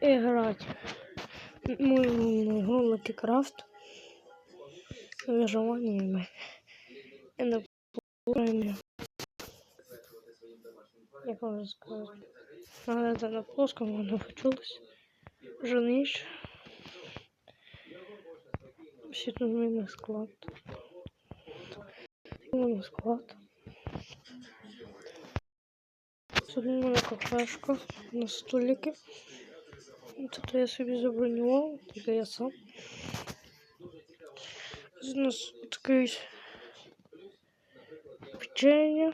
играть мою игру Lucky Craft и на плане. Як можна сказати? Але це на плоскому. Вже ніч. Всі тут в склад. У склад. Тут у мене на столике. Тут я собі забронював, тільки я сам. Тут нас такий печення.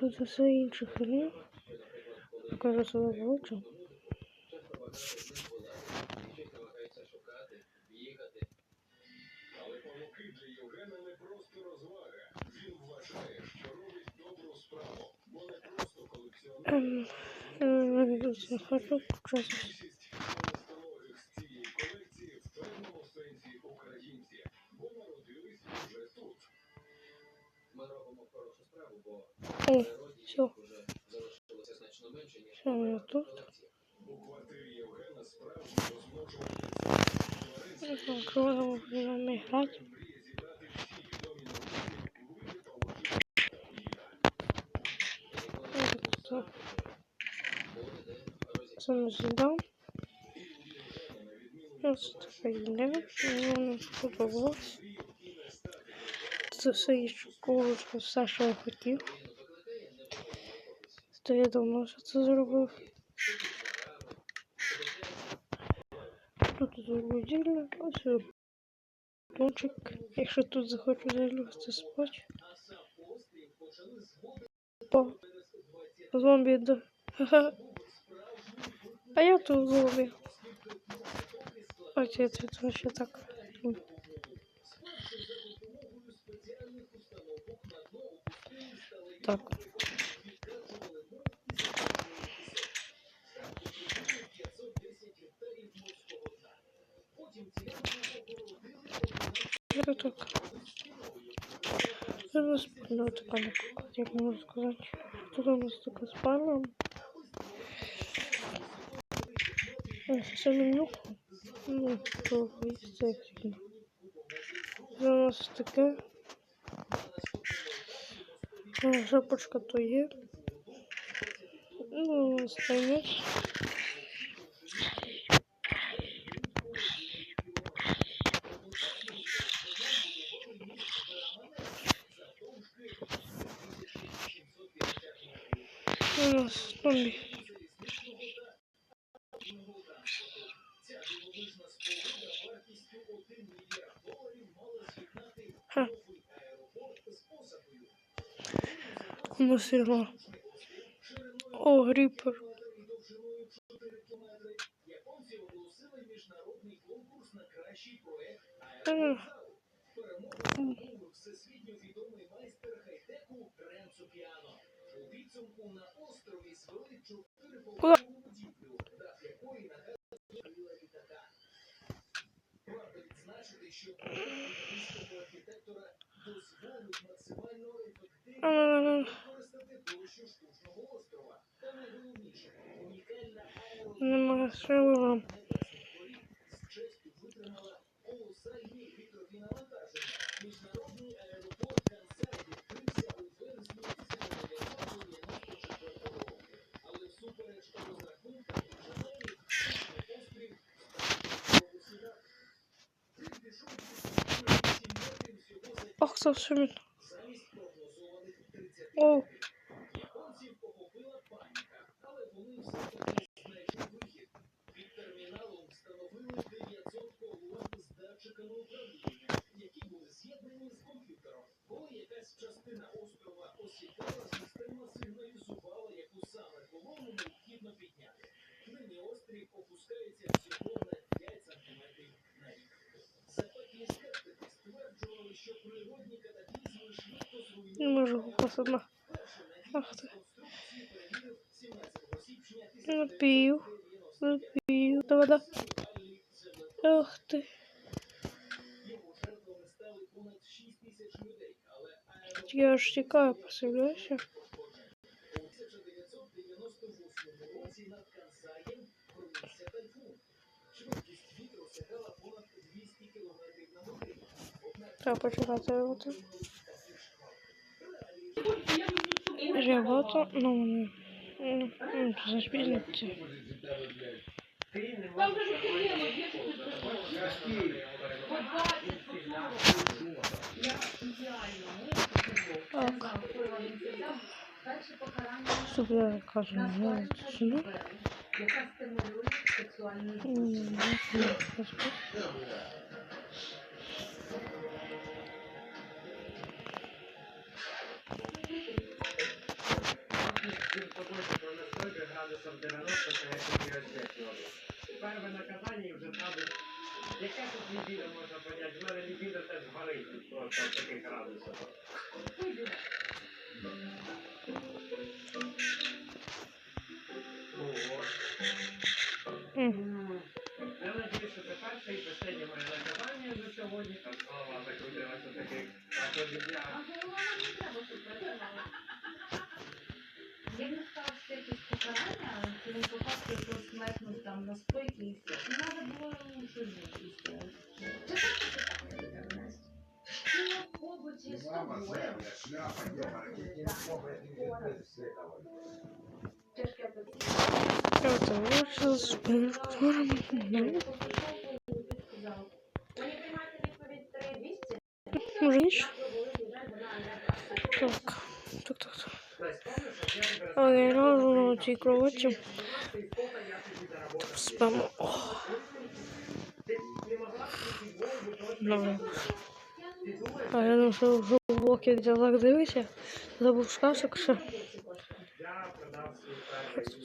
Тут все інше хрень. Себе лучше. Дуже хочу показати. О, все. Все, я тут. Круто будем играть. Ось така йде. Воно сподобалось. Це все ще коротко, все, що я хотів. То я давно що це зробив. Тут загрузили, ось пончик. Якщо тут захочу залюбити спати. Опа. Зомбі, да. Ха-ха. А я тут зомбі. Ось це тут ще так. Так. Это так. Это спальня така, як можна сказати. Тут у нас така спальня. Меню. Ну, то як тільки. У нас таке. Ну, Шапочка то є. Ну, стоїть. У нас зомбі. мусила. О, гріпер. Всесвітньо відомий майстер хай-теку Ренцо Піано. У підсумку на острові звели чотири полки будівлю, дах якої нагадує літака. Варто відзначити, що архітектора Ну, сильно. О, гриппер. М. Куда? М. Нема сили. Box aufs Himmel. Не можу попасти на. Ах ти. Напів. Напів. Давай, да. Ах ти. Я аж тікаю, посилюся. Треба почекати живота, ну, зашпілиться. Там же проблема, где Так. Щоб я кажу, ну, не тишину. Яка стимулює сексуальний по курсу промислові градусом 90 3. Тепер ви на Казані вже градус. Яке тут лібіда можна поняти? У мене лібіда теж горить просто таких градусах. Я надію, що це перше і останнє моє наказання за сьогодні, а слава закрутилася таких. А то дня задание, через попасть просто лайкнуть там на и все. И ну, надо было лучше сделать. Ну, побудь с с помощью Уже меньше. Так, так, так. так. А, я эту игру очень спам. А я ну що вже в блоки ділах дивися, запускався, що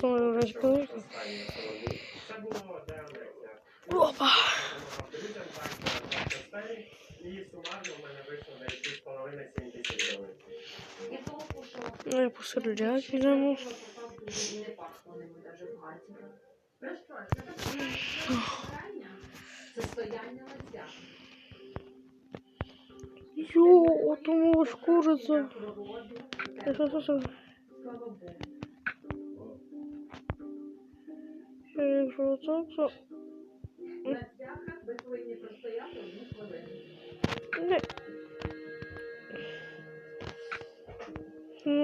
розбив. Опа! Ну, я постріляю, підемо. Не пахло ними даже це. Це. Йо, от у. Проводу, Це що, що, що? слава Богу. Якщо так, то... На цвяхах ви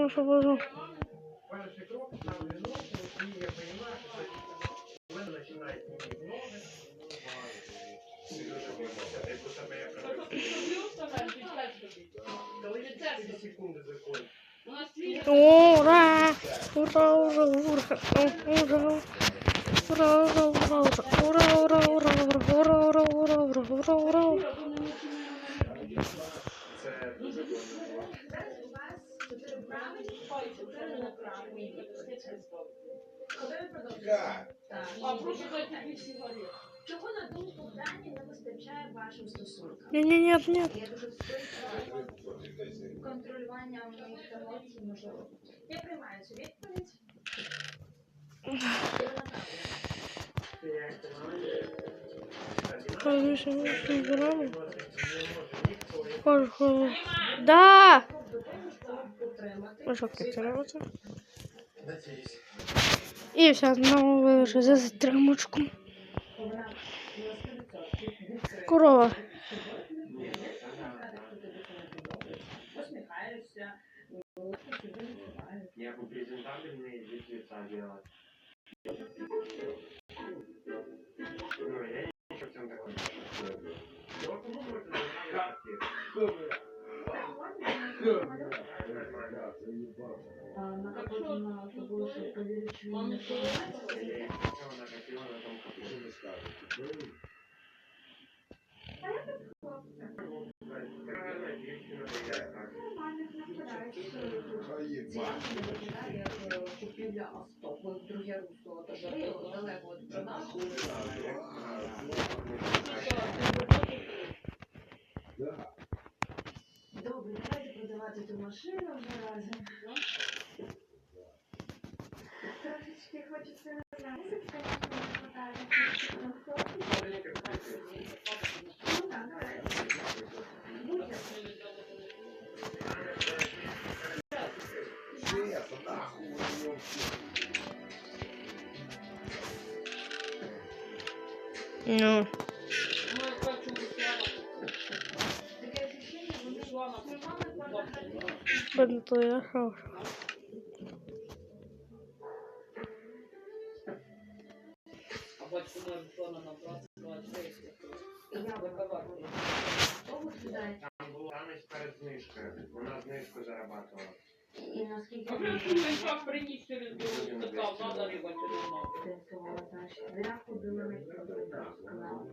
що. Ура! Ура, ура, ура! Ура! Ура, ура, ура, ура, ура, ура, ура, ура, ура, ура, ура, ура, ура, ура. Це дуже важливо. Зараз у Чого на думку Дані не вистачає вашим стосункам? Ні, ні, ні, ні. Контролювання моїх емоцій, можливо. Я приймаю цю відповідь. Повыше мышцы грамм. Пожалуйста. Да! Пошел копироваться. И все, снова выложу за затрамочку. корова. Я у презентабельные здесь лица делать. Ну, я еще всем такой. На какой-то надо больше увеличить. Купівля авто, друге русло, далеко від продажу. Добре, давайте продавати ту машину вже разом. Трошечки хочеться розглянути, звісно, не хватає. На працю 23. Я. Того. Там танець перед знижкою. Вона знижку зарабатувала. І наскільки Так приніс через дорогу, сказав, надо рибати нема. Танцювала, значить, я ходила на сказала.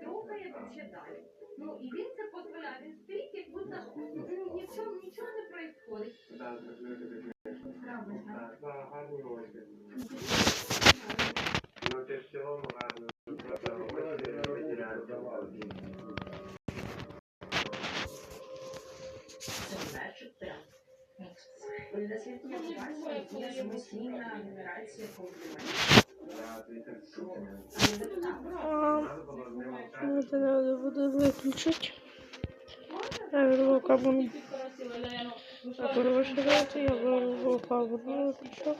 Трогає вообще далі. Ну і він це дозволяє. Він стоїть, як будто ну, нічого, нічого не происходить. Правда, Так, А, Надо було з ним ну, это надо буде виключити. Я верну камеру. Так, розширяти, я верну камеру виключу.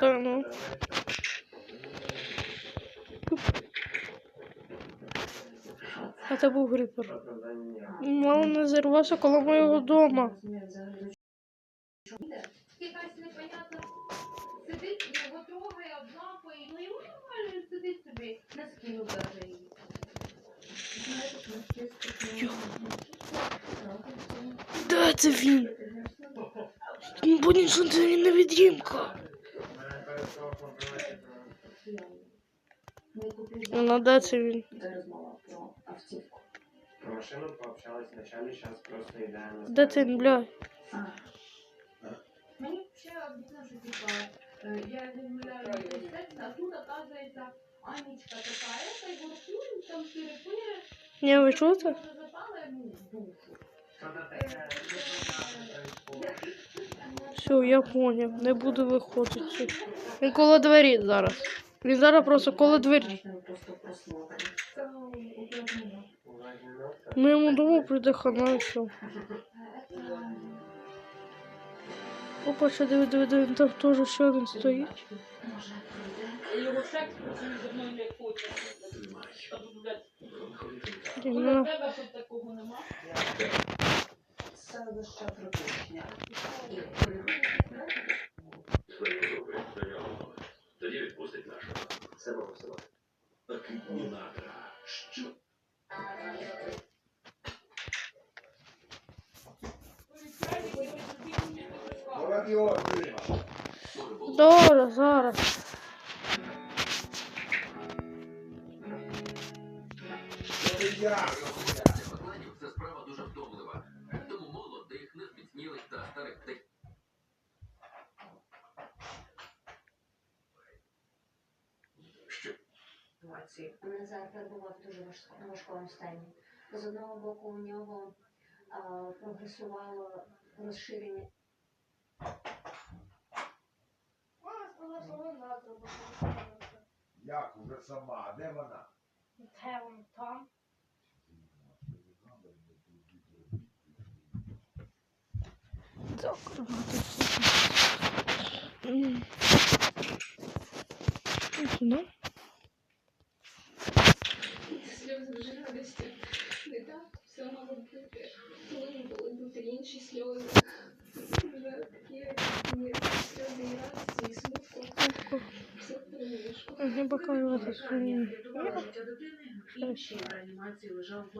Це, ну. А це був грипер. Мало не зірвався коло моєго дома. Якась непонятна сидить, його трогає, облапує, ну йому нормально сидить собі, на спину даже її. Де це він? Бо нічого це він не відрімка. Ну, де це він? Про автівку. Про машину пообщались вначале, сейчас просто. Де це він, блядь? Мені ще обідно, що типа, е, я відмовляю від секс, а тут, оказується, Анечка така, ета, і воркує, там пири-пири. Не, ви чуєте? Запала йому в душу. Все, я поняв. Не буду виходити. Він коло двері зараз. Він зараз просто коло двері. Це. Ми йому дому прийде хана і все. Опа, ще диви, диви, диви, там теж ще один стоїть. І Його шек відпустить нашого. Себе посилати. Надра. Що? добре, зараз. Покладів Ситуації. Назар перебував в дуже важк- важкому стані. З одного боку, у нього а, прогресувало розширення Як уже сама? А Де вона? Там. Так, М. Ну, Сльози вже радості. Не так все мало бути. Повинні були бути інші сльози. Вже такі ні, сльози і радості, і смутку. Все в перемішку. не показувати. Рятували життя